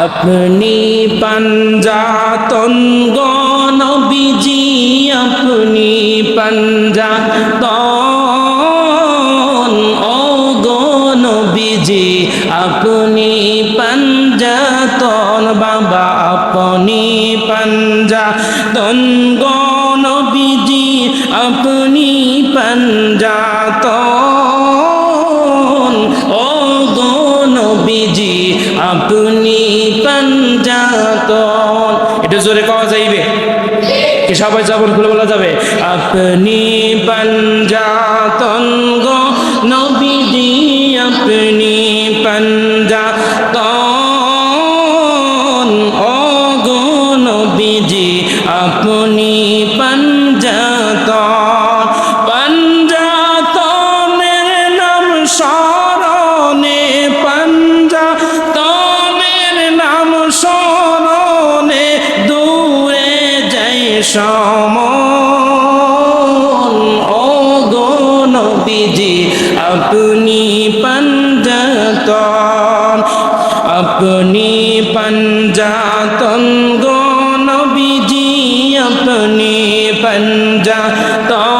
আপনি পঞ্জাতন গনবিজি আপনি পঞ্জাতন ও গনবিজি আপনি পঞ্জাতন, বাবা আপনি পঞ্জাতন গনবিজি আপনি পঞ্জাতন আপনি পঞ্জাতন। এটা জোরে কওয়া যাইবে? কি সবাই জবন খুলে বলা যাবে? আপনি পঞ্জাতন গো নবীজি আপনি পঞ্জাতন। ও গো নবীজি, আপনি সমন ও গো নবীজি আপনি পঞ্জাতন আপনি পঞ্জাতন গো নবীজি আপনি পঞ্জাতন।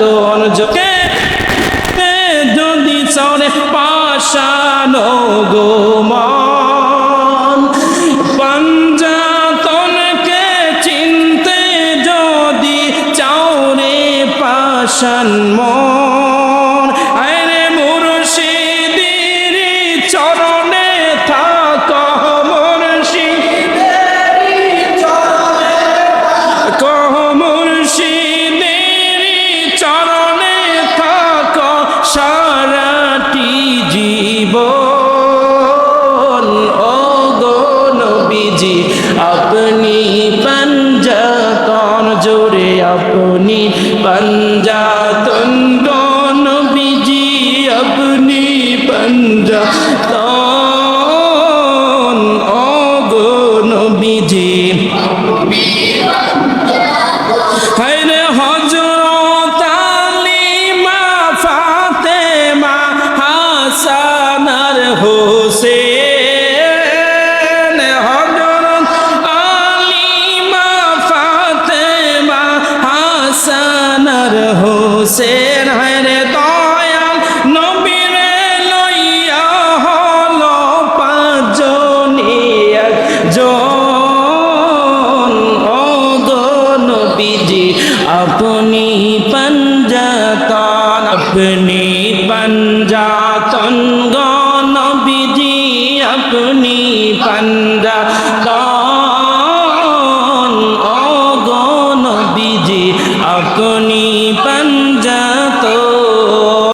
পঞ্জাতন যোগে যদি চলে পাশানো গো মন চিনতে যদি চাওরে পাশান মন জোরে আপনি পঞ্জাতন নবীজি আপনি পঞ্জাতন ও গো নবীজি হোসেন হরে দয়াল, নবীর লইয়া হল পাঁচজনী একজন ও গো নবীজি, আপনি পঞ্জাতন আপনি পঞ্জাতন গো নবীজি, আপনি পঞ্জ